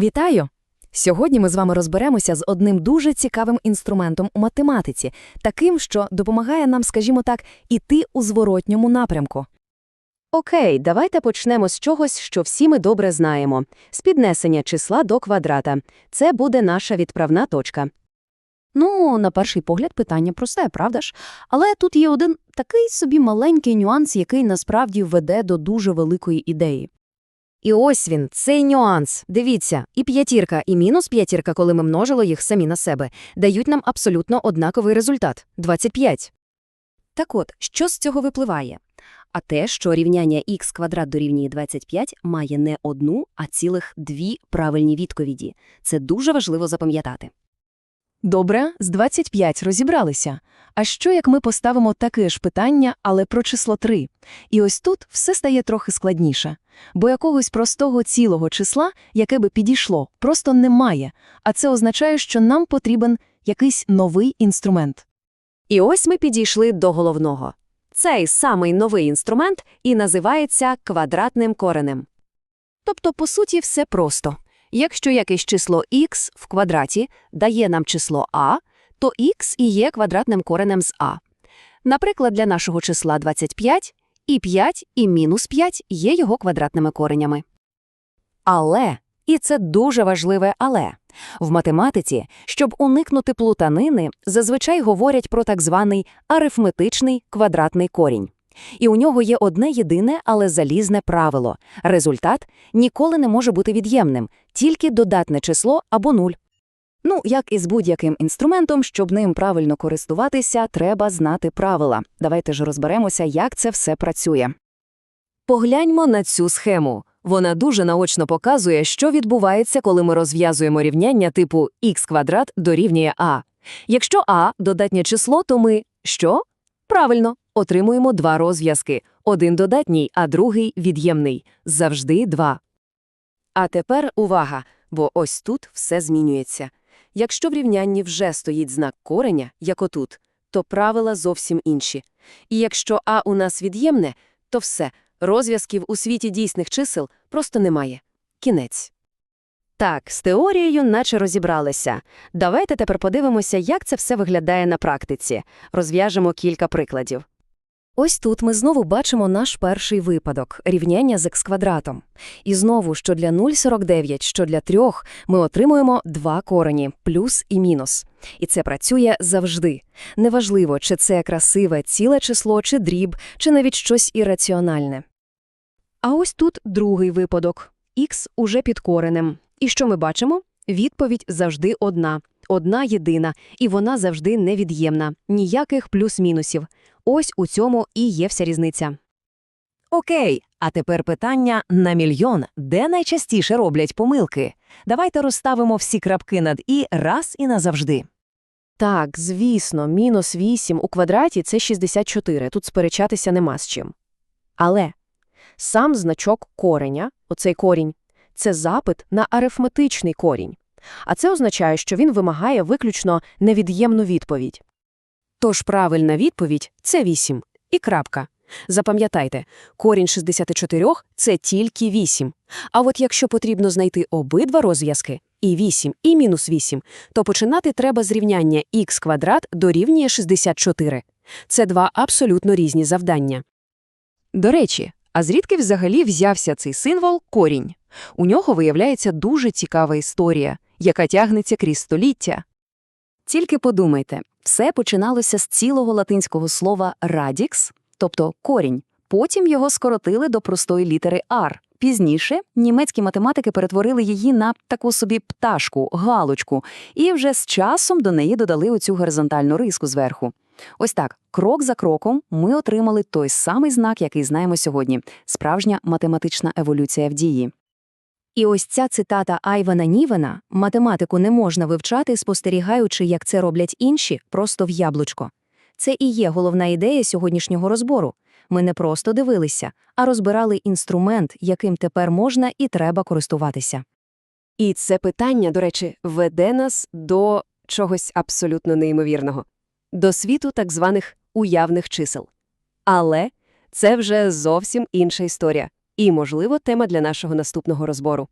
Вітаю! Сьогодні ми з вами розберемося з одним дуже цікавим інструментом у математиці, таким, що допомагає нам, скажімо так, іти у зворотньому напрямку. Окей, давайте почнемо з чогось, що всі ми добре знаємо. З піднесення числа до квадрата. Це буде наша відправна точка. Ну, на перший погляд, питання просте, правда ж? Але тут є один такий собі маленький нюанс, який насправді веде до дуже великої ідеї. І ось він, цей нюанс. Дивіться, і п'ятірка, і мінус п'ятірка, коли ми множили їх самі на себе, дають нам абсолютно однаковий результат – 25. Так от, що з цього випливає? А те, що рівняння х квадрат дорівнює 25 має не одну, а цілих дві правильні відповіді. Це дуже важливо запам'ятати. Добре, з 25 розібралися. А що, як ми поставимо таке ж питання, але про число 3? І ось тут все стає трохи складніше. Бо якогось простого цілого числа, яке би підійшло, просто немає. А це означає, що нам потрібен якийсь новий інструмент. І ось ми підійшли до головного. Цей самий новий інструмент і називається квадратним коренем. Тобто, по суті, все просто. Якщо якесь число х в квадраті дає нам число а, то х і є квадратним коренем з а. Наприклад, для нашого числа 25 і 5, і мінус 5 є його квадратними коренями. Але, і це дуже важливе але, в математиці, щоб уникнути плутанини, зазвичай говорять про так званий арифметичний квадратний корінь. І у нього є одне єдине, але залізне правило. Результат ніколи не може бути від'ємним, тільки додатне число або нуль. Ну, як і з будь-яким інструментом, щоб ним правильно користуватися, треба знати правила. Давайте ж розберемося, як це все працює. Погляньмо на цю схему. Вона дуже наочно показує, що відбувається, коли ми розв'язуємо рівняння типу х квадрат дорівнює а. Якщо а – додатнє число, то ми що? Правильно, отримуємо два розв'язки. Один додатній, а другий від'ємний. Завжди два. А тепер увага, бо ось тут все змінюється. Якщо в рівнянні вже стоїть знак кореня, як отут, то правила зовсім інші. І якщо а у нас від'ємне, то все, розв'язків у світі дійсних чисел просто немає. Кінець. Так, з теорією наче розібралися. Давайте тепер подивимося, як це все виглядає на практиці. Розв'яжемо кілька прикладів. Ось тут ми знову бачимо наш перший випадок – рівняння з х квадратом. І знову, що для 0,49, що для 3, ми отримуємо два корені – плюс і мінус. І це працює завжди. Неважливо, чи це красиве ціле число, чи дріб, чи навіть щось ірраціональне. А ось тут другий випадок – х уже під коренем. І що ми бачимо? Відповідь завжди одна. Одна єдина, і вона завжди невід'ємна. Ніяких плюс-мінусів. Ось у цьому і є вся різниця. Окей, а тепер питання на мільйон, де найчастіше роблять помилки. Давайте розставимо всі крапки над і раз і назавжди. Так, звісно, мінус 8 у квадраті – це 64, тут сперечатися нема з чим. Але сам значок кореня, оцей корінь, це запит на арифметичний корінь. А це означає, що він вимагає виключно невід'ємну відповідь. Тож правильна відповідь – це 8. І крапка. Запам'ятайте, корінь 64 – це тільки 8. А от якщо потрібно знайти обидва розв'язки – і 8, і мінус 8, то починати треба з рівняння х квадрат дорівнює 64. Це два абсолютно різні завдання. До речі, а звідки взагалі взявся цей символ корінь? У нього виявляється дуже цікава історія, яка тягнеться крізь століття. Тільки подумайте, все починалося з цілого латинського слова «radix», тобто корінь. Потім його скоротили до простої літери «ар». Пізніше німецькі математики перетворили її на таку собі пташку, галочку, і вже з часом до неї додали оцю горизонтальну риску зверху. Ось так, крок за кроком, ми отримали той самий знак, який знаємо сьогодні – справжня математична еволюція в дії. І ось ця цитата Айвана Нівена «математику не можна вивчати, спостерігаючи, як це роблять інші, просто в яблучко». Це і є головна ідея сьогоднішнього розбору. Ми не просто дивилися, а розбирали інструмент, яким тепер можна і треба користуватися. І це питання, до речі, веде нас до чогось абсолютно неймовірного – до світу так званих уявних чисел. Але це вже зовсім інша історія і, можливо, тема для нашого наступного розбору.